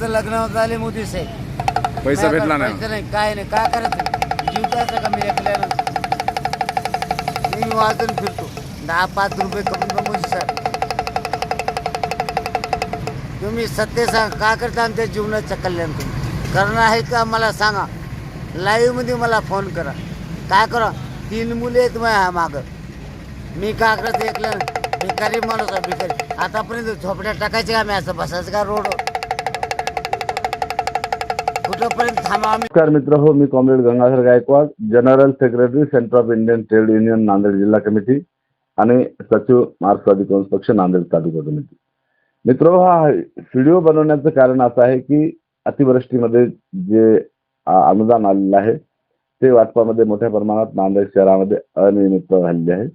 नुसतं लग्न झाले मोदी साहेब. पैसा काय भेटला नाही. काय नाही काय करायचं? जीव द्यायचा का मी एकल्यानं मी वाजून फिरतो. दहा पाच रुपये कमी मोदी साहेब. तुम्ही सत्य सांग का करता आमच्या जीवनाचं कल्याण तुम्ही? करणार आहे का मला सांगा. लाईव्हमध्ये मला फोन करा. काय करा? तीन मुले आहेत माझ्या मागं. मी का करत ऐकलं भिकारी माणूस आहे भिकारी. आतापर्यंत झोपड्या टाकायचे का मी? असं बसायचं का रोड थांबा आम्ही. नमस्कार मित्र हो मी comrade Gangadhar Gaikwad general secretary centre of Indian trade union Nanded जिल्हा कमिटी आणि सचिव मार्क्सवादी काँग्रेस पक्ष नांदेड तालुका कमिटी. मित्र हा व्हिडिओ बनवण्याचं कारण असं आहे की अतिवृष्टीमध्ये जे अनुदान आलेलं आहे ते वाटपामध्ये मोठ्या प्रमाणात नांदेड शहरामध्ये अनियमित झालेले आहे.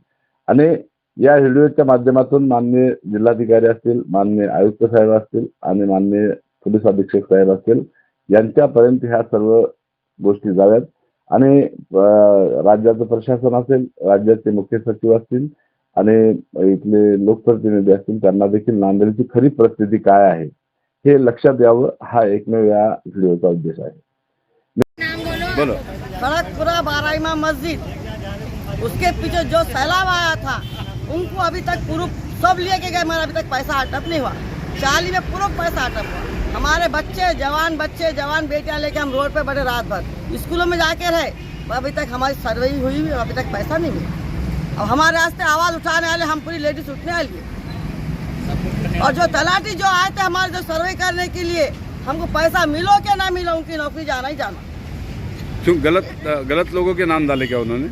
आणि या व्हिडिओच्या माध्यमातून माननीय जिल्हाधिकारी असतील माननीय आयुक्त साहेब असतील आणि माननीय पोलीस अधीक्षक साहेब असतील यांच्यापर्यंत ह्या सर्व गोष्टी जाव्यात. आणि राज्याचं प्रशासन असेल राज्याचे मुख्य सचिव असतील आणि इथले लोकप्रतिनिधी असतील त्यांना देखील नांदेडची खरी परिस्थिती काय आहे हे लक्षात यावं हा एकमेव या व्हिडिओचा उद्देश आहे. बोलो. खड़गपुरा बाराईमा मस्जिद उसके पीछे जो सैलाब आया था उनको अभी तक प्रूफ सब लिए के गए मगर अभी तक पैसा अटप नहीं हुआ। चाली में प्रूफ पैसा अटप हुआ। हमारे बच्चे, जवान बच्चे, जवान बेटियाँ लेके हम रोड पे बड़े रात भर। स्कूलों में जाके रहे। अभी तक हमारी सर्वे ही हुई, अभी तक पैसा नहीं मिला। अब हमारे रास्ते आवाज़ उठाने वाले, हम पूरी लेडीज़ उठने वाली। और जो तलाटी जो आए थे हमारे, जो सर्वे करने के लिए, हमको पैसा मिलो क्या ना मिलो, उनकी नौकरी जाना ही जाना। क्यों, गलत गलत लोगों के नाम डाले क्या उन्होंने?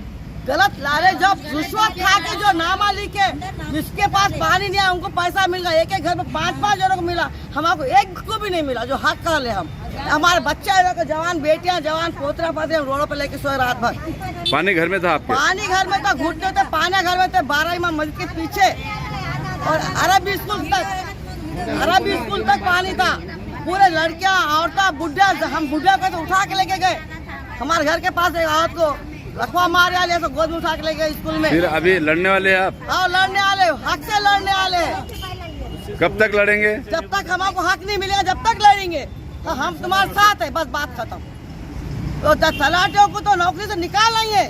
गलत लारे जब रिश्वत खा के जो नामा लिखे जिसके पास पानी नहीं है उनको पैसा मिल गया। एक एक घर में पाँच पाँच जनों को मिला। हमको एक को भी नहीं मिला जो हक कर ले हम। हमारे बच्चे जवान बेटियाँ जवान पोतरा पाते हम रोडों पे लेके सोए रात भर। पानी घर में था आपके? पानी घर में तो घुटने थे पानी घर में थे बारह इमाम मस्जिद के पीछे। और अरब स्कूल तक अरब स्कूल तक पानी था। पूरे लड़कियाँ औरतें बुढ़ा हम बुढ़ा को तो उठा के लेके गए। हमारे घर के पास एक औरत को लखवा मारे वाले तो गोद में उठा के ले गए स्कूल में। फिर अभी लड़ने वाले हैं आप? और लड़ने वाले हक से लड़ने वाले कब तक लड़ेंगे? जब तक हमको हक नहीं मिलेगा जब तक लड़ेंगे। तो हम तुम्हारे साथ है बस बात खत्म। तो त- तलाटियों को तो नौकरी से निकाल लेंगे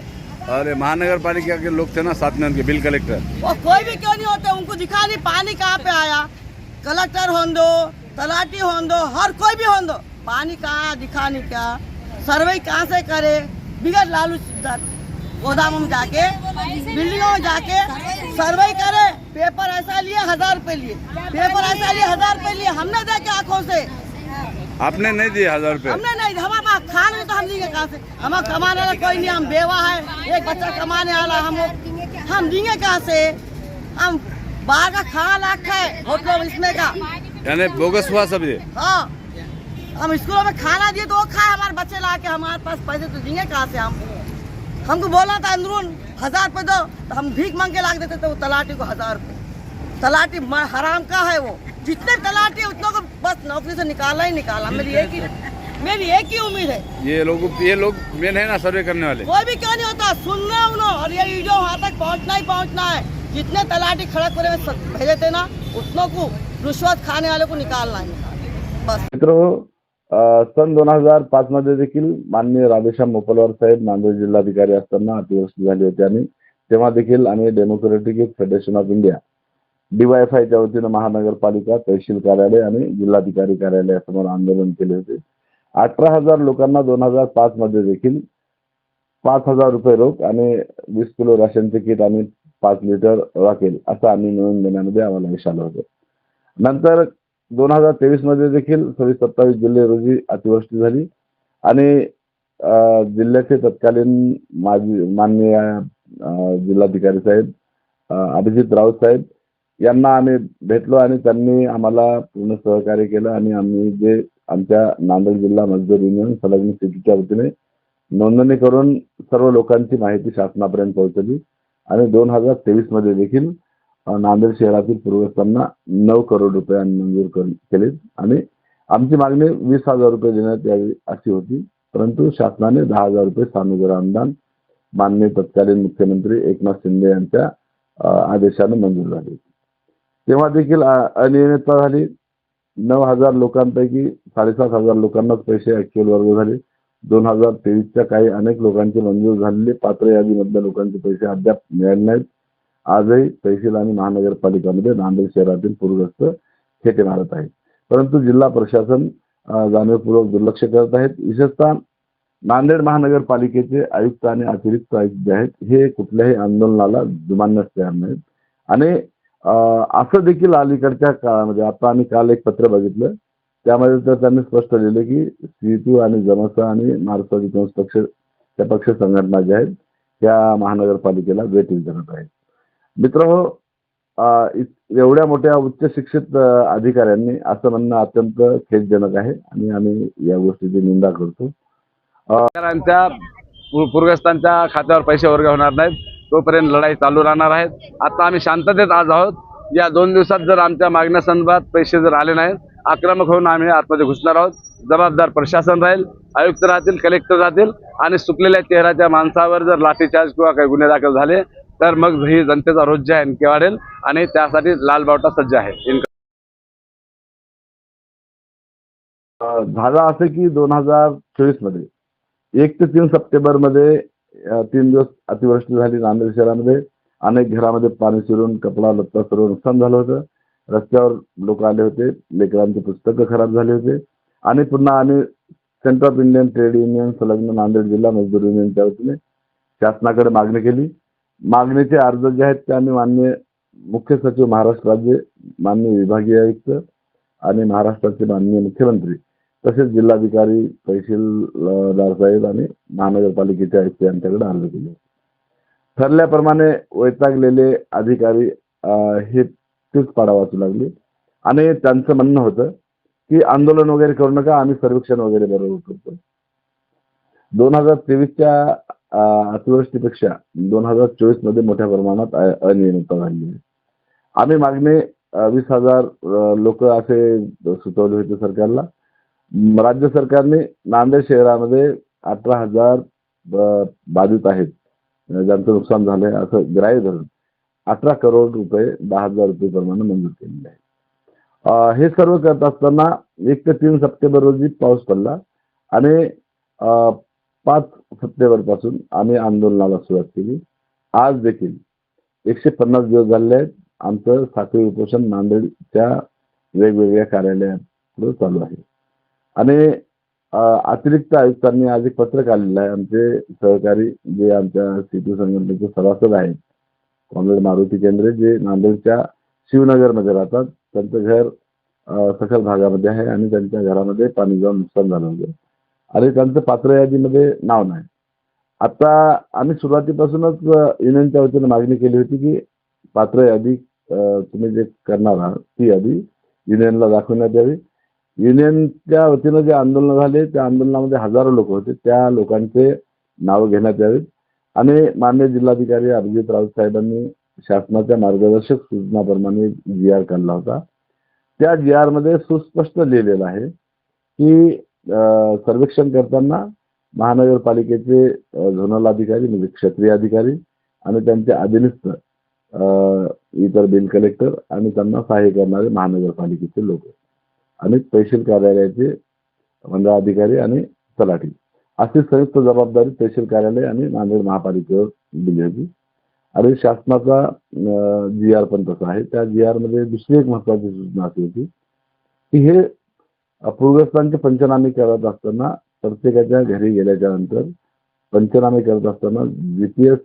अरे महानगर पालिका के लोग थे ना साथ में उनके बिल कलेक्टर। वो कोई भी क्यों नहीं होते उनको दिखा नहीं पानी कहाँ पे आया? कलेक्टर हों दो तलाटी हों दो हर कोई भी हों दो पानी कहाँ दिखा नहीं क्या? सर्वे कहाँ से करे? बिगड़ लालू गोदाम में जाके बिल्डिंगों में जाके सर्वे करे पेपर ऐसा लिए हजार रुपए लिए। पेपर ऐसा लिए हजार रुपए लिए। हमने देखे आंखों से। आपने नहीं दिए हजार रुपए। हमने नहीं हमारे पास खान तो हम देंगे कहाँ से? हमारा कमाने वाला कोई नहीं हम बेवा है। एक बच्चा कमाने वाला हम हम देंगे कहाँ से? हम बाहर का खाना लाख है होटलों इसमें का। यानी बोगस हुआ सब ये। हाँ। हम स्कूलों में खाना दिए तो वो खाए हमारे बच्चे ला के हमारे पास पैसे तो देंगे कहाँ से हम? हमको बोला था अंदरून हज़ार रुपये दो। तो हम भीख मांग के लाख देते थे वो तलाटी को हज़ार रुपये तलाटी हराम का है वो। जितने तलाटी है उतनों को बस नौकरी से निकाला ही निकाला मेरी एक ही मेरी एक ही उम्मीद है। ये लोग ये लोग मेन है ना सर्वे करने वाले? कोई भी क्यों नहीं होता? सुन रहे उन्होंने और ये वीडियो वहाँ तक पहुँचना ही पहुँचना है। जितने तलाटी खड़गपुर में भेजे थे ना उतनों को रिश्वत खाने वाले को निकालना है। बस। मित्र सन दोन हजार पाच मध्ये देखील माननीय राधेश्याम मोपलवार साहेब नांदेड जिल्हाधिकारी असताना अतिवृष्टी झाली होती आणि तेव्हा देखील आम्ही डेमोक्रेटिक फेडरेशन ऑफ इंडिया डीवायएफआयच्या वतीनं महानगरपालिका तहसील कार्यालय आणि जिल्हाधिकारी कार्यालयासमोर आंदोलन केले होते. अठरा हजार लोकांना दोन हजार पाच मध्ये देखील पाच हजार रुपये रोख आणि वीस किलो राशनचे किट आणि पाच लिटर राखेल असं आम्ही मिळवून देण्यामध्ये आम्हाला यश आलं होतं. नंतर दोन हजार तेवीसमध्ये देखील सव्वीस सत्तावीस जुलै रोजी अतिवृष्टी झाली. आणि जिल्ह्याचे तत्कालीन माजी माननीय जिल्हाधिकारी साहेब अभिजित राऊत साहेब यांना आम्ही भेटलो आणि त्यांनी आम्हाला पूर्ण सहकार्य केलं आणि आम्ही जे आमच्या नांदेड जिल्हा मजदूर युनियन संलग्न सिटीच्या वतीने नोंदणी करून सर्व लोकांची माहिती शासनापर्यंत पोहोचवली आणि दोन हजार तेवीसमध्ये देखील नांदेड शहरातील पूरग्रस्तांना नऊ करोड रुपये मंजूर केले आणि आमची मागणी वीस हजार रुपये देण्यात यावी अशी होती. परंतु शासनाने दहा हजार रुपये सानुग्रह अनुदान माननीय तत्कालीन मुख्यमंत्री एकनाथ शिंदे यांच्या आदेशाने मंजूर झाली तेव्हा देखील अनियमितता झाली. नऊ हजार लोकांपैकी साडेसात हजार लोकांनाच पैसे ऍक्च्युअल वर्ग झाले. दोन हजार तेवीसच्या काही अनेक लोकांचे मंजूर झालेले पात्र यादीमधल्या लोकांचे पैसे अद्याप मिळाले नाहीत. आजही तहसील आणि महानगरपालिकामध्ये नांदेड शहरातील पूरग्रस्त खेटे मारत आहेत. परंतु जिल्हा प्रशासन जाणीवपूर्वक दुर्लक्ष करत आहेत. विशेषतः नांदेड महानगरपालिकेचे आयुक्त आणि अतिरिक्त आयुक्त जे आहेत हे कुठल्याही आंदोलनाला जुमानण्यास तयार नाहीत. आणि असं देखील अलीकडच्या काळामध्ये आता आम्ही काल एक पत्र बघितलं. त्यामध्ये तर त्यांनी स्पष्ट लिहिलं की सीटू आणि जमसा आणि मार्क्सवादी कम्युनिस्ट पक्ष त्या पक्ष संघटना ज्या आहेत त्या महानगरपालिकेला वेटील करत आहेत. मित्र हो एवढ्या मोठ्या उच्च शिक्षित अधिकाऱ्यांनी असं म्हणणं अत्यंत खेदजनक आहे आणि आम्ही या गोष्टीची निंदा करतो. शेतकऱ्यांच्या पूरग्रस्तांच्या खात्यावर पैसे वर्ग होणार नाहीत. तोपर्यंत लढाई चालू राहणार आहेत आता आम्ही शांततेत आज आहोत. या दोन दिवसात जर आमच्या मागण्या संदर्भात पैसे जर आले नाहीत आक्रमक होऊन आम्ही आतमध्ये घुसणार आहोत. जबाबदार प्रशासन राहील आयुक्त राहतील कलेक्टर राहतील आणि सुकलेल्या चेहऱ्याच्या माणसावर जर लाठीचार्ज किंवा काही गुन्हे दाखल झाले तर मग ही जनतेचा रोज जे आहे आणखी वाढेल आणि त्यासाठी लाल बावटा सज्ज आहे. झालं असं की दोन हजार चोवीसमध्ये एक ते तीन सप्टेंबरमध्ये तीन दिवस अतिवृष्टी झाली नांदेड शहरामध्ये अनेक घरामध्ये पाणी शिरून कपडा लत्ता सर्व नुकसान झालं होतं. रस्त्यावर लोक आले होते लेकरांची पुस्तकं खराब झाली होते. आणि पुन्हा आम्ही centre of Indian trade union संलग्न नांदेड जिल्हा मजदूर युनियनच्या वतीने शासनाकडे मागणी केली. मागणीचे अर्ज जे आहेत ते आम्ही मान्य मुख्य सचिव महाराष्ट्र राज्य माननीय विभागीय आयुक्त आणि महाराष्ट्राचे माननीय मुख्यमंत्री तसेच जिल्हाधिकारी तहसीलदार साहेब आणि महानगरपालिकेचे आयुक्त यांच्याकडे अर्ज केले. ठरल्याप्रमाणे वैतागलेले अधिकारी हे तीच पाडा वाचू लागले. आणि त्यांचं म्हणणं होतं की आंदोलन वगैरे करू नका आम्ही सर्वेक्षण वगैरे बरोबर करतो दोन हजार तेवीसच्या अतिवृष्टीपेक्षा दोन हजार चोवीसमध्ये मोठ्या प्रमाणात अनियमितता झाली आहे. आम्ही मागणे वीस हजार लोक असे सुचवले होते सरकारला. राज्य सरकारने नांदेड शहरामध्ये अठरा हजार बाधित आहेत. ज्यांचं नुकसान झालंय असं ग्राह्य धरून अठरा करोड रुपये दहा हजार रुपये प्रमाणे मंजूर केलेले आहे हे सर्व करत असताना एक ते तीन सप्टेंबर रोजी पाऊस पडला आणि पाच सप्टेंबरपासून आम्ही आंदोलनाला सुरुवात केली. आज देखील एकशे पन्नास दिवस झाले आहेत. आमचं साखळी उपोषण नांदेडच्या वेगवेगळ्या कार्यालयापुढे चालू आहे. आणि अतिरिक्त आयुक्तांनी आज एक पत्र काढलेलं आहे. आमचे सहकारी जे आमच्या सिटी संघटनेचे सभासद आहेत कॉम्रेड मारुती केंद्रे जे नांदेडच्या शिवनगरमध्ये राहतात. त्यांचं घर सखल भागामध्ये आहे आणि त्यांच्या घरामध्ये पाणी जाऊन नुकसान झालं होतं. अरे त्यांचं पात्र यादीमध्ये नाव नाही. आता आम्ही सुरुवातीपासूनच युनियनच्या वतीने मागणी केली होती की पात्र यादी तुम्ही जे करणार आहात ती यादी युनियनला दाखवण्यात यावी. युनियनच्या वतीनं जे आंदोलन झाले त्या आंदोलनामध्ये हजारो लोक होते त्या लोकांचे नाव घेण्यात यावीत आणि मान्य जिल्हाधिकारी अभिजित राऊत साहेबांनी शासनाच्या मार्गदर्शक सूचनाप्रमाणे जी आर काढला होता. त्या जी आरमध्ये सुस्पष्ट लिहिलेलं आहे की सर्वेक्षण करताना महानगरपालिकेचे झोनल अधिकारी म्हणजे क्षेत्रीय अधिकारी आणि त्यांचे अधीनस्थ अ, इतर बिल कलेक्टर आणि त्यांना सहाय्य करणारे महानगरपालिकेचे लोक आणि तहसील कार्यालयाचे मंडळ अधिकारी आणि तलाठी. अशी संयुक्त जबाबदारी तहसील कार्यालय आणि नांदेड महापालिकेवर दिली होती. आणि शासनाचा जी आर पण तसा आहे. त्या जी आरमध्ये दुसरी एक महत्वाची सूचना अशी होती की हे पूरग्रस्तांचे पंचनामे करत असताना प्रत्येकाच्या घरी गेल्याच्यानंतर पंचनामे करत असताना जीपीएस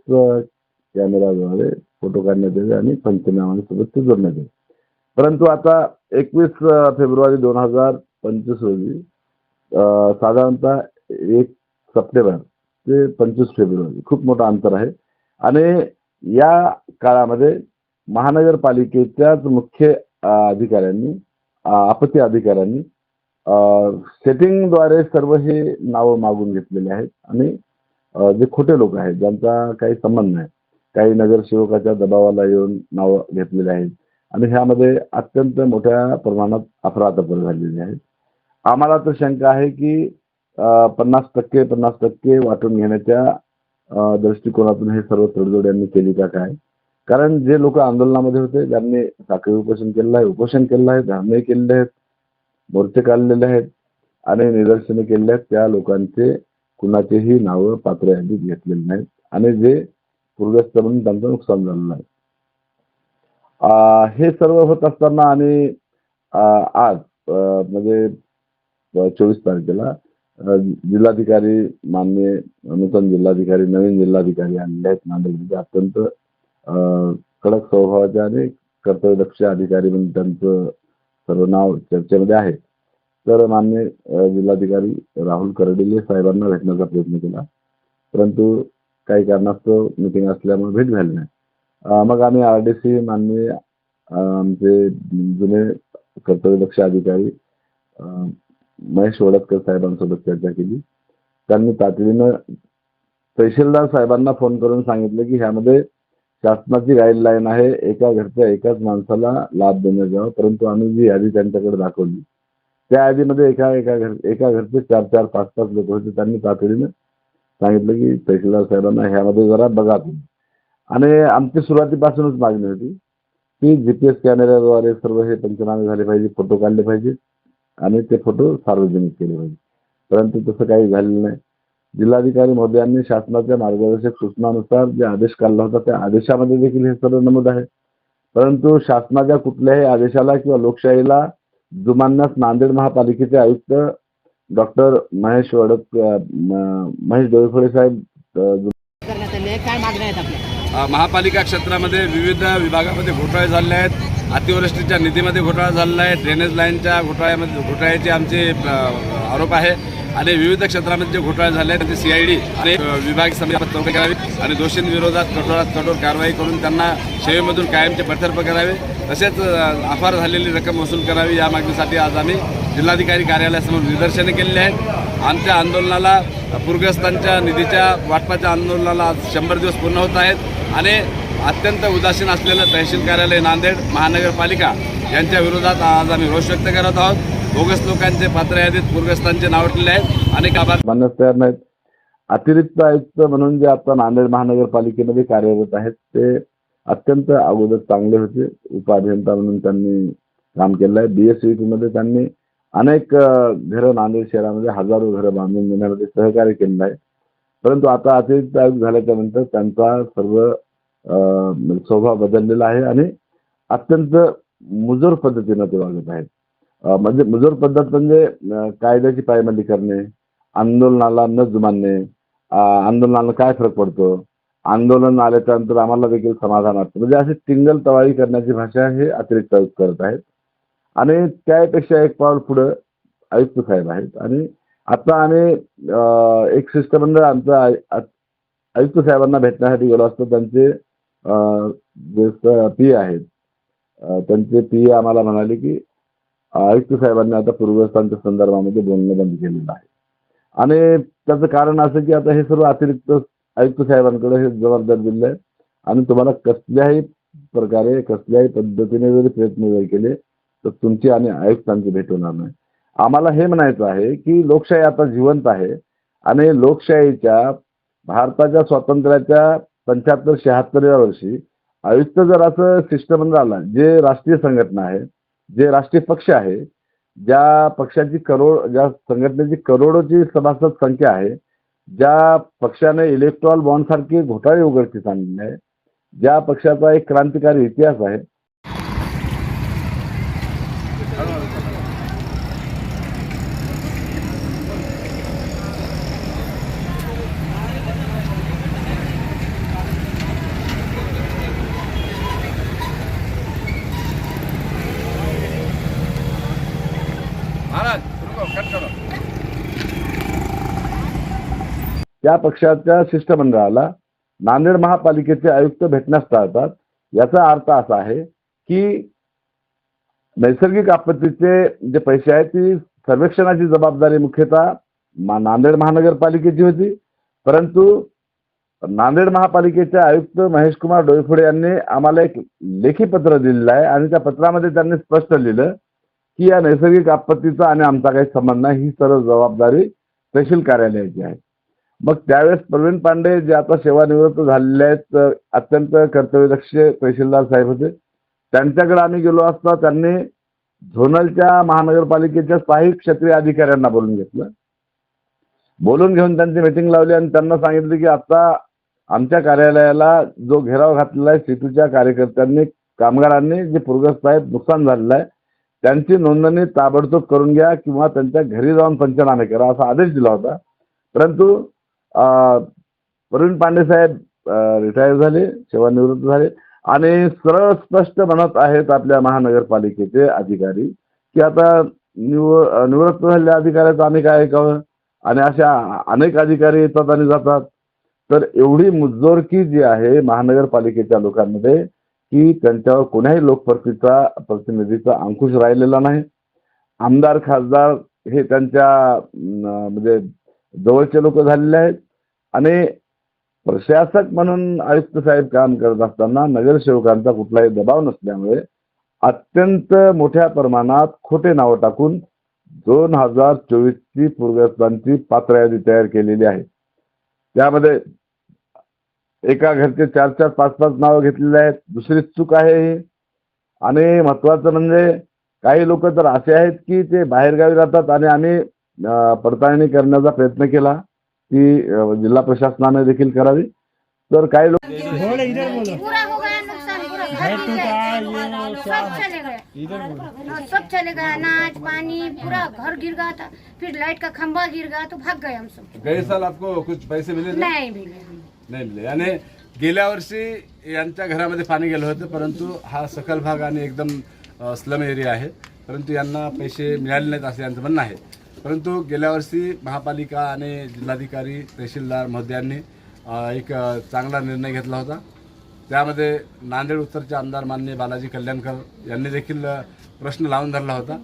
कॅमेराद्वारे फोटो काढण्यात येते आणि पंचनाम्यासोबत ते जोडण्यात येते. परंतु आता एकवीस फेब्रुवारी दोन हजार पंचवीस रोजी साधारणतः एक सप्टेंबर ते पंचवीस फेब्रुवारी खूप मोठं अंतर आहे. आणि या काळामध्ये महानगरपालिकेच्याच मुख्य अधिकाऱ्यांनी आपत्ती अधिकाऱ्यांनी सेटिंगद्वारे सर्व हे नावं मागून घेतलेले आहेत आणि जे खोटे लोक आहेत ज्यांचा काही संबंध नाही काही नगरसेवकाच्या दबावाला येऊन नावं घेतलेले आहेत आणि ह्यामध्ये अत्यंत मोठ्या प्रमाणात अफरातफर झालेली आहे आम्हाला तर शंका आहे की पन्नास टक्के पन्नास टक्के वाटून घेण्याच्या दृष्टिकोनातून हे सर्व तडजोड यांनी केली का काय? कारण जे लोक आंदोलनामध्ये होते ज्यांनी साखळी उपोषण केलेलं आहे उपोषण केलेलं आहे धरणे केलेले आहेत मोर्चे काढलेले आहेत आणि निदर्शने केलेले आहेत. त्या लोकांचे कुणाचेही नावं पात्र यादीत घेतलेले नाहीत. आणि जे पूरग्रस्त म्हणून त्यांचं नुकसान झालेलं आहे. हे सर्व होत असताना आणि आज म्हणजे चोवीस तारखेला जिल्हाधिकारी मान्य नूतन जिल्हाधिकारी नवीन जिल्हाधिकारी आणले आहेत. नांदेडमध्ये अत्यंत अं, कडक स्वभावाचे आणि कर्तव्यदक्ष अधिकारी म्हणून त्यांचं सर्व नाव चर्चेमध्ये आहे. तर मान्य जिल्हाधिकारी राहुल करडिले साहेबांना भेटण्याचा प्रयत्न केला. परंतु काही कारणास्तव मिटिंग असल्यामुळे भेट झाली नाही. मग आम्ही आर डी सी मान्य आमचे जुने कर्तव्यदक्ष अधिकारी महेश वडतकर साहेबांसोबत चर्चा केली. त्यांनी तातडीनं तहसीलदार साहेबांना फोन करून सांगितलं की ह्यामध्ये शासनाची गाईडलाईन आहे एका घरच्या एकाच माणसाला लाभ देण्यात यावा परंतु आम्ही जी यादी त्यांच्याकडे दाखवली त्या यादीमध्ये एका एका घर एका घरचे चार चार पाच पाच लोक होते. त्यांनी तातडीनं सांगितलं की तहसीलदार साहेबांना ह्यामध्ये जरा बघा तुम्ही. आणि आमची सुरुवातीपासूनच मागणी होती की जीपीएस कॅमेऱ्याद्वारे सर्व हे पंचनामे झाले पाहिजे फोटो काढले पाहिजे आणि ते फोटो सार्वजनिक केले पाहिजे परंतु तसं काही झालेलं नाही. जिल्हाधिकारी महोदयांनी शासनाच्या मार्गदर्शक सूचनानुसार जे आदेश काढला होता त्या आदेशामध्ये देखील हे सर्व नमूद आहे. परंतु शासनाच्या कुठल्याही आदेशाला किंवा लोकशाहीला जुमानण्यास नांदेड महापालिकेचे आयुक्त डॉक्टर महेश वडक महेश डोईफोडे साहेब. काय मागण्या आहेत आपल्या? महापालिका क्षेत्रामध्ये विविध विभागामध्ये घोटाळे झाले आहेत. अतिवृष्टीच्या निधीमध्ये घोटाळा झालेला आहे. ड्रेनेज लाईनच्या घोटाळ्यामध्ये घोटाळ्याचे आमचे आरोप आहे. आणि विविध क्षेत्रामध्ये जे घोटाळे झाले आहेत ते सीआयडी आणि विभाग समिती चौकशी करावी आणि दोषींविरोधात कठोरात कठोर कारवाई करून त्यांना सेवेमधून कायमचे बडतर्फ करावे. तसेच अफार झालेली रक्कम वसूल करावी या मागणीसाठी आज आम्ही जिल्हाधिकारी कार्यालयासमोर निदर्शने केलेली आहेत. आमच्या आंदोलनाला पूरग्रस्तांच्या निधीच्या वाटपाच्या आंदोलनाला आज शंभर दिवस पूर्ण होत आहेत. आणि अत्यंत उदासीन असलेलं तहसील कार्यालय नांदेड महानगरपालिका यांच्या विरोधात आज आम्ही रोष व्यक्त करत आहोत. बोगस लोकांचे पात्र यादीत पूरग्रस्तांचे नाव ठेवले आहेत. आणि आभार. मानण्यास तयार नाहीत. अतिरिक्त आयुक्त म्हणून जे आता नांदेड महानगरपालिकेमध्ये कार्यरत आहेत ते अत्यंत अगोदर चांगले होते. उपअभियंता म्हणून त्यांनी काम केलं आहे. बीएसईटी मध्ये त्यांनी अनेक घरं नांदेड शहरामध्ये हजारो घरं बांधून देण्यामध्ये सहकार्य केलेलं आहे. परंतु आता अतिरिक्त आयुक्त झाल्याच्यानंतर त्यांचा सर्व स्वभाव म्हणजे बदललेला आहे आणि अत्यंत मुजोर पद्धतीनं ते वागत आहेत. म्हणजे मुजोर पद्धत म्हणजे कायद्याची पायमल्ली करणे आंदोलनाला न जुमानणे आंदोलनाला काय फरक पडतो? आंदोलन आल्याच्यानंतर आम्हाला देखील समाधान वाटतं. म्हणजे अशी टिंगल तवाळी करण्याची भाषा हे अतिरिक्त आयुक्त करत आहेत. आणि त्यापेक्षा एक पाऊल पुढं आयुक्त साहेब आहेत. आणि आता आम्ही एक शिष्टमंडळ आमचं आयुक्त साहेबांना भेटण्यासाठी गेलो असतो. त्यांचे जे पी आहेत त्यांचे पी आम्हाला म्हणाले की आयुक्त साहेबांनी आता पूर्वस्थांच्या संदर्भामध्ये बोलणं बंद केलेलं आहे. आणि त्याचं कारण असं की आता हे सर्व अतिरिक्त आयुक्त साहेबांकडे हे जबाबदार दिले आहे आणि तुम्हाला कसल्याही प्रकारे कसल्याही पद्धतीने जरी प्रयत्न जरी केले तर तुमची आणि आयुक्तांची भेट होणार नाही. आम्हाला हे म्हणायचं आहे की लोकशाही आता जिवंत आहे आणि लोकशाहीच्या भारताच्या स्वातंत्र्याच्या पंच्याहत्तर शहात्तरव्या वर्षी आयुक्त जर असं शिष्टमंडळ आला जे राष्ट्रीय संघटना आहे जे राष्ट्रीय पक्ष आहे ज्या पक्षाची करोड ज्या संघटनेची करोडोची सभासद संख्या आहे ज्या पक्षाने इलेक्ट्रॉल बॉन्ड सारखे घोटाळे उघडकीस आणले आहे ज्या पक्षाचा एक क्रांतिकारी इतिहास आहे महाराज रुको, कट करो. त्या पक्षाच्या शिष्टमंडळाला नांदेड महापालिकेचे आयुक्त भेटण्यास टाळतात याचा अर्थ असा आहे की नैसर्गिक आपत्तीचे जे पैसे आहेत ती सर्वेक्षणाची जबाबदारी मुख्यतः नांदेड महानगरपालिकेची होती. परंतु नांदेड महापालिकेचे आयुक्त महेश कुमार डोईफोडे यांनी आम्हाला एक लेखी पत्र दिलेलं आहे आणि त्या पत्रामध्ये त्यांनी स्पष्ट लिहिलं की या नैसर्गिक आपत्तीचा आणि आमचा काही संबंध नाही ही सर्व जबाबदारी तहसील कार्यालयाची आहे. मग त्यावेळेस प्रवीण पांडे जे आता सेवानिवृत्त झालेले आहेत अत्यंत कर्तव्यदक्ष तहसीलदार साहेब होते. त्यांच्याकडे आम्ही गेलो असता त्यांनी झोनलच्या महानगरपालिकेच्या काही क्षेत्रीय अधिकाऱ्यांना बोलून घेतलं. बोलून घेऊन त्यांची मिटिंग लावली आणि त्यांना सांगितलं की आता आमच्या कार्यालयाला जो घेराव घातलेला आहे सेतूच्या कार्यकर्त्यांनी कामगारांनी जे पूरग्रस्त आहेत नुकसान झालेलं आहे त्यांची नोंदणी ताबडतोब करून घ्या किंवा त्यांच्या घरी जाऊन पंचनामे करा असा आदेश दिला होता. परंतु अं, प्रवीण पांडे साहेब रिटायर झाले सेवानिवृत्त झाले. आणि सरळ स्पष्ट म्हणत आहेत आपल्या महानगरपालिकेचे अधिकारी की आता निव निवृत्त झालेल्या अधिकाऱ्याचं आम्ही काय ऐकावं? आणि अशा अनेक अधिकारी येतात आणि जातात. तर एवढी मुजोरकी जी आहे महानगरपालिकेच्या लोकांमध्ये की त्यांच्यावर कोण्याही लोकप्रतिचा प्रतिनिधीचा अंकुश राहिलेला नाही. आमदार खासदार हे त्यांच्या म्हणजे जवळचे लोक झालेले आहेत. आणि प्रशासक म्हणून आयुक्त साहेब काम करत असताना नगरसेवकांचा कुठलाही दबाव नसल्यामुळे अत्यंत मोठ्या प्रमाणात खोटे नावं टाकून दोन हजार चोवीसची पूरग्रस्तांची पात्र यादी तयार केलेली आहे. त्यामध्ये एका घरचे चार चार पाच पाच नावं घेतलेली आहेत. दुसरी चूक आहे ही. आणि महत्वाचं म्हणजे काही लोक तर असे आहेत की ते बाहेरगावी राहतात आणि आम्ही पडताळणी करण्याचा प्रयत्न केला. ती जिल्हा प्रशासनाने देखील करावी. तर काही लोक पूरा हो गया नुकसान पूरा घर गिर गया सब चले। गए। हाँ, सब चले गया अनाज पानी पूरा घर गिर गया था। फिर लाइट का खंभा गिर गया तो भाग गए हम सब। गए साल आपको कुछ पैसे मिले? नहीं मिले। नाही मिळले आणि गेल्या वर्षी यांच्या घरामध्ये पाणी गेलं होतं परंतु हा सखल भाग आणि एकदम स्लम एरिया आहे. परंतु यांना पैसे मिळाले नाहीत असं यांचं म्हणणं आहे. परंतु गेल्या वर्षी महापालिका आणि जिल्हाधिकारी तहसीलदार महोदयांनी एक चांगला निर्णय घेतला होता. त्यामध्ये नांदेड उत्तरचे आमदार मान्य बालाजी कल्याणकर यांनी देखील प्रश्न लावून धरला होता.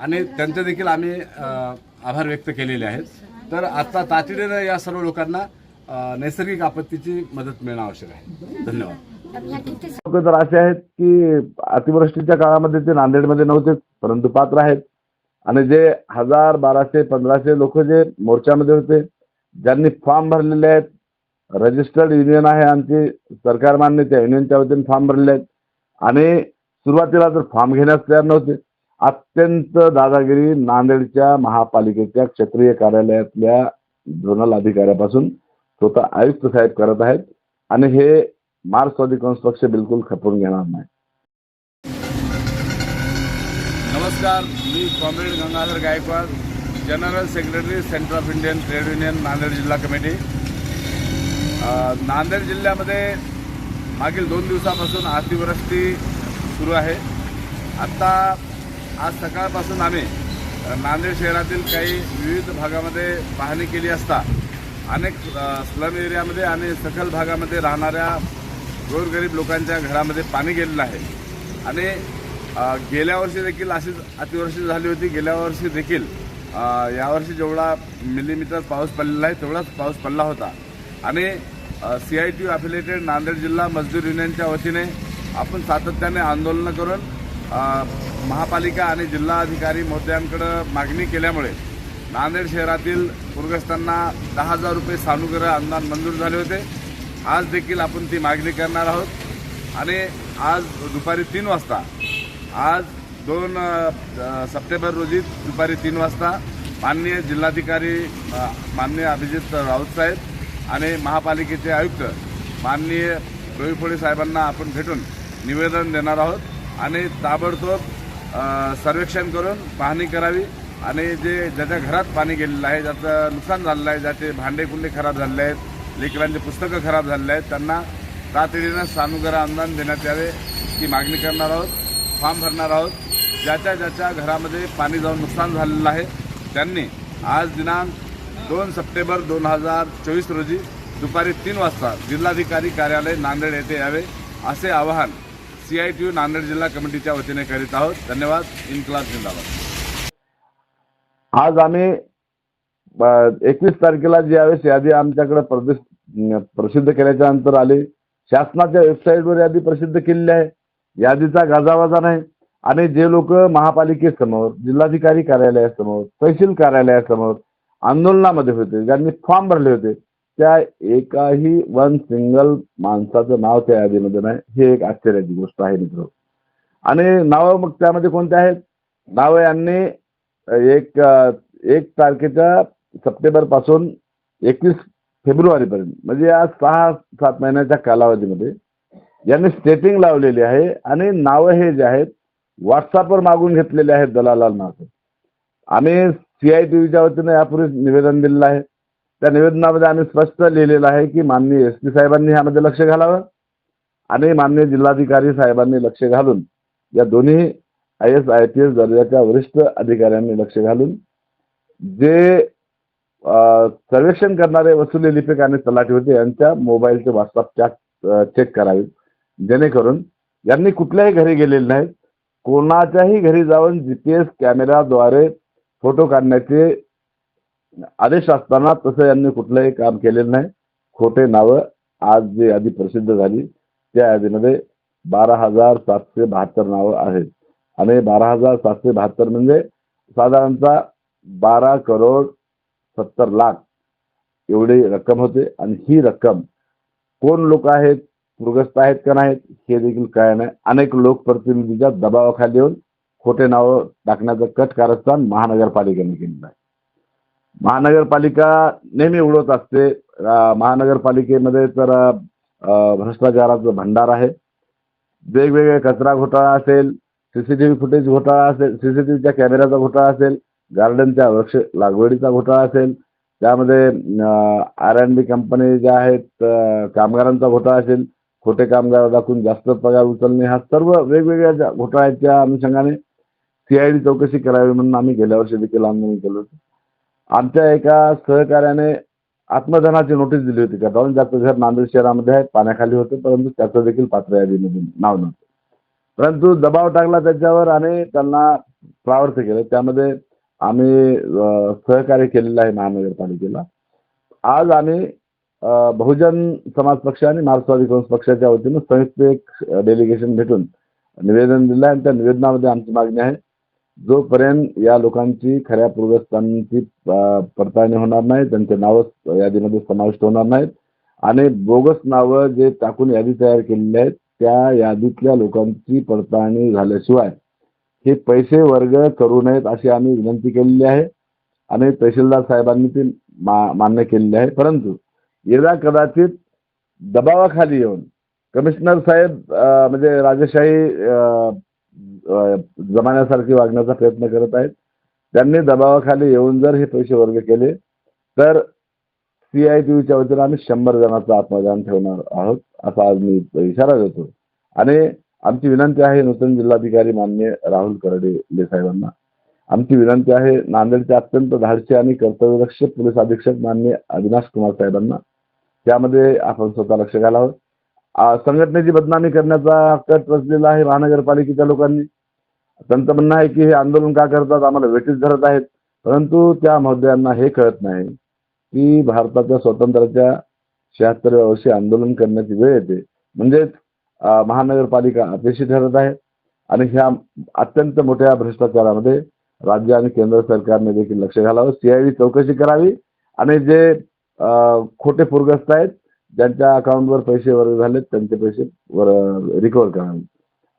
आणि त्यांचे देखील आम्ही आभार व्यक्त केलेले आहेत. तर आता तातडीनं या सर्व लोकांना नैसर्गिक आपत्तीची मदत मिळणं आवश्यक आहे. धन्यवाद. लोक तर असे आहेत की अतिवृष्टीच्या काळामध्ये ते नांदेडमध्ये नव्हते परंतु पात्र आहेत. आणि जे हजार बाराशे पंधराशे लोक जे मोर्चामध्ये होते ज्यांनी फॉर्म भरलेले आहेत रजिस्टर्ड युनियन आहे आमची सरकार मान्य त्या युनियनच्या वतीने फॉर्म भरलेले आहेत. आणि सुरुवातीला तर फॉर्म घेण्यास तयार नव्हते. अत्यंत दादागिरी नांदेडच्या महापालिकेच्या क्षेत्रीय कार्यालयातल्या झोनल अधिकाऱ्यापासून स्वतः आयुक्त साहेब करत आहेत. आणि हे मार्क्सवादी कॉन्स्ट्रक्शन पक्ष बिलकुल खपवून घेणार नाही. नमस्कार मी comrade Gangadhar Gaikwad general secretary centre of Indian trade union Nanded जिल्हा कमिटी. नांदेड जिल्ह्यामध्ये मागील दोन दिवसापासून अतिवृष्टी सुरू आहे. आत्ता आज सकाळपासून आम्ही नांदेड शहरातील काही विविध भागामध्ये पाहणी केली असता अनेक स्लम एरियामध्ये आणि सखल भागामध्ये राहणाऱ्या गोरगरीब लोकांच्या घरामध्ये पाणी गेलेलं आहे. आणि गेल्या वर्षी देखील अशीच अतिवृष्टी झाली होती. गेल्या वर्षी देखील यावर्षी जेवढा मिलीमीटर पाऊस पडलेला आहे तेवढाच पाऊस पडला होता. आणि C I T affiliated Nanded जिल्हा मजदूर युनियनच्या वतीने आपण सातत्याने आंदोलनं करून महापालिका आणि जिल्हाधिकारी महोदयांकडं मागणी केल्यामुळे नांदेड शहरातील पूरग्रस्तांना दहा हजार रुपये सानुग्रह अनुदान मंजूर झाले होते. आज देखील आपण ती मागणी करणार आहोत. आणि आज दुपारी तीन वाजता आज दोन सप्टेंबर रोजी दुपारी तीन वाजता माननीय जिल्हाधिकारी माननीय अभिजित राऊत साहेब आणि महापालिकेचे आयुक्त माननीय डोईफोडे साहेबांना आपण भेटून निवेदन देणार आहोत आणि ताबडतोब सर्वेक्षण करून पाहणी करावी आणि जे ज्याच्या घरात पाणी गेलेलं आहे ज्याचं नुकसान झालेलं आहे ज्याचे भांडे कुंडे खराब झालेले आहेत लेकरांचे पुस्तकं खराब झालेले आहेत त्यांना तातडीनं सानुग्रह अनुदान देण्यात यावे ही मागणी करणार आहोत. फॉर्म भरणार आहोत. ज्याच्या ज्याच्या घरामध्ये पाणी जाऊन नुकसान झालेलं आहे त्यांनी आज दिनांक दोन सप्टेंबर दोन हजार चोवीस रोजी दुपारी तीन वाजता जिल्हाधिकारी कार्यालय नांदेड येथे यावे असे आवाहन C I T U Nanded जिल्हा कमिटीच्या वतीने करीत आहोत. धन्यवाद. इन्कलाब जिंदाबाद. आज आम्ही एकवीस तारखेला जी यावेळेस यादी आमच्याकडे प्रदेश प्रसिद्ध केल्याच्यानंतर आली. शासनाच्या वेबसाईटवर यादी प्रसिद्ध केलेली आहे. यादीचा गाजावाजा नाही. आणि जे लोक महापालिकेसमोर जिल्हाधिकारी कार्यालयासमोर तहसील कार्यालयासमोर आंदोलनामध्ये होते ज्यांनी फॉर्म भरले होते त्या एकाही वन सिंगल माणसाचं नाव त्या यादीमध्ये नाही. हे एक आश्चर्याची गोष्ट आहे मित्र. आणि नावं मग त्यामध्ये कोणते आहेत? नावं यांनी एक एक तारखेच्या सप्टेंबरपासून एकवीस फेब्रुवारी पर्यंत म्हणजे या सहा सात महिन्याच्या कालावधीमध्ये यांनी स्टेटिंग लावलेली आहे आणि नावं हे जे आहेत व्हॉट्सअपवर मागून घेतलेले आहेत दलालाल नाव आम्ही सीआयटीव्हीच्या वतीने यापूर्वी निवेदन दिलेलं आहे. त्या निवेदनामध्ये आम्ही स्पष्ट लिहिलेलं आहे की माननीय एस पी साहेबांनी ह्यामध्ये लक्ष घालावं आणि माननीय जिल्हाधिकारी साहेबांनी लक्ष घालून या दोन्ही I S I P S दर्जाच्या वरिष्ठ अधिकाऱ्यांनी लक्ष घालून जे सर्वेक्षण करणारे वसुली लिपिक आणि तलाठी होते यांच्या मोबाईलचे व्हॉट्सअप चॅट चेक करावे. जेणेकरून यांनी कुठल्याही घरी गेलेले नाहीत. कोणाच्याही घरी जाऊन जी केस कॅमेराद्वारे फोटो काढण्याचे आदेश असताना तसं यांनी कुठलंही काम केलेलं नाही. खोटे नावं आज जी यादी प्रसिद्ध झाली त्या यादीमध्ये बारा हजार सातशे बहात्तर नावं आहेत. आणि बारा हजार सातशे बहात्तर म्हणजे साधारणतः बारा करोड सत्तर लाख एवढी रक्कम होते. आणि ही रक्कम कोण लोक आहेत मृगस्थ आहेत का नाहीत हे देखील काय नाही. अनेक लोकप्रतिनिधीच्या दबावाखाली येऊन खोटे नाव टाकण्याचं कट कारस्थान महानगरपालिकेने केलेलं आहे. महानगरपालिका नेहमी उडवत असते. महानगरपालिकेमध्ये तर भ्रष्टाचाराचं भंडार आहे. वेगवेगळे कचरा घोटाळा असेल सीसीटीव्ही फुटेज घोटाळा असेल सीसीटीव्हीच्या कॅमेऱ्याचा घोटाळा असेल गार्डनच्या वृक्ष लागवडीचा घोटाळा असेल त्यामध्ये आर एन बी कंपनी ज्या आहेत कामगारांचा घोटाळा असेल खोटे कामगार दाखवून जास्त पगार उचलणे हा सर्व वेगवेगळ्या घोटाळ्याच्या अनुषंगाने सीआयडी चौकशी करावी म्हणून आम्ही गेल्या वर्षी देखील आंदोलन केलं होतं. आमच्या एका सहकार्याने आत्मधनाची नोटीस दिली होती. का कारण ज्याचं घर नांदेड शहरामध्ये आहे पाण्याखाली होतं परंतु त्याचं देखील पात्र यादीमधून नाव नव्हतं. परंतु दबाव टाकला त्याच्यावर आणि त्यांना प्रावर्त केलं. त्यामध्ये आम्ही सहकार्य केलेलं आहे महानगरपालिकेला. आज आम्ही बहुजन समाज पक्ष आणि मार्क्सवादी काँग्रेस पक्षाच्या वतीनं संयुक्त एक डेलिगेशन भेटून निवेदन दिलं आहे आणि त्या निवेदनामध्ये आमची मागणी आहे जोपर्यंत या लोकांची खऱ्या पूर्वस्थांची पडताळणी होणार नाही त्यांचे नावं यादीमध्ये समाविष्ट होणार नाहीत आणि बोगस नावं जे टाकून यादी तयार केलेली आहेत त्या यादीतल्या लोकांची पडताळणी झाल्याशिवाय हे पैसे वर्ग करू नयेत अशी आम्ही विनंती केलेली आहे आणि तहसीलदार साहेबांनी ती मा मान्य केलेली आहे. परंतु यदा कदाचित दबावाखाली येऊन. कमिशनर साहेब म्हणजे राजेशाही जमान्यासारखी वागण्याचा प्रयत्न करत आहेत. त्यांनी दबावाखाली येऊन जर हे पैसे वर्ग केले तर सी आय टी व्हीच्या वतीनं आम्ही शंभर जणांचं आत्मदान ठेवणार आहोत असा आज मी इशारा देतो. आणि आमची विनंती आहे नूतन जिल्हाधिकारी मान्य राहुल करडे साहेबांना. आमची विनंती आहे नांदेडचे अत्यंत धाडसी आणि कर्तव्यदक्ष पोलीस अधीक्षक मान्य अविनाश कुमार साहेबांना. त्यामध्ये आपण स्वतः लक्ष घालावं. संघटनेची बदनामी करण्याचा कट रचलेला आहे महानगरपालिकेच्या लोकांनी. त्यांचं म्हणणं आहे की हे आंदोलन का करतात? आम्हाला वेटीस धरत आहेत. परंतु त्या महोदयांना हे कळत नाही की भारताच्या स्वातंत्र्याच्या शहात्तरव्या वर्षी आंदोलन करण्याची वेळ येते. म्हणजेच महानगरपालिका अपेक्षित ठरत आहे आणि ह्या अत्यंत मोठ्या भ्रष्टाचारामध्ये राज्य आणि केंद्र सरकारने देखील लक्ष घालावं. सीआयडी चौकशी करावी आणि जे खोटे पूरग्रस्त आहेत. ज्यांच्या अकाउंटवर पैसे वर्ग झालेत त्यांचे पैसे रिकवर करावे.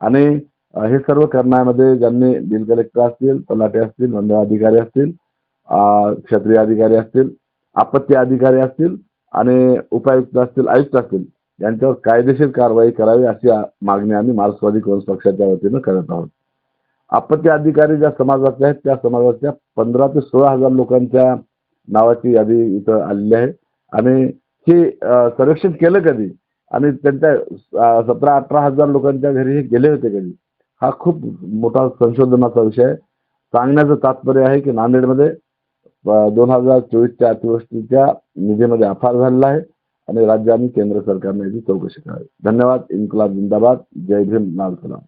आणि हे सर्व करण्यामध्ये ज्यांनी बिल कलेक्टर असतील तलाटे असतील मंडळ अधिकारी असतील क्षेत्रीय क्षत्रिय अधिकारी असतील आपत्ती अधिकारी असतील आणि उपायुक्त असतील आयुक्त असतील यांच्यावर कायदेशीर कारवाई करावी अशी मागणी आम्ही मार्क्सवादी काँग्रेस पक्षाच्या वतीनं करत आहोत. आपत्ती अधिकारी ज्या समाजाचे आहेत त्या समाजाच्या पंधरा ते सोळा हजार लोकांच्या नावाची यादी इथं आलेली आहे. आणि हे संरक्षण सर्वेक्षण केलं कधी? आणि त्यांच्या सतरा अठरा हजार लोकांच्या घरी हे गेले होते कधी? हा खूप मोठा संशोधनाचा विषय आहे. सांगण्याचं तात्पर्य आहे की नांदेडमध्ये दोन हजार चोवीसच्या अतिवृष्टीच्या निधीमध्ये अफार झालेला आहे. आणि राज्य आणि केंद्र सरकारने याची चौकशी करावी. धन्यवाद. इन्कलाब जिंदाबाद. जय भीम. लाल सलाम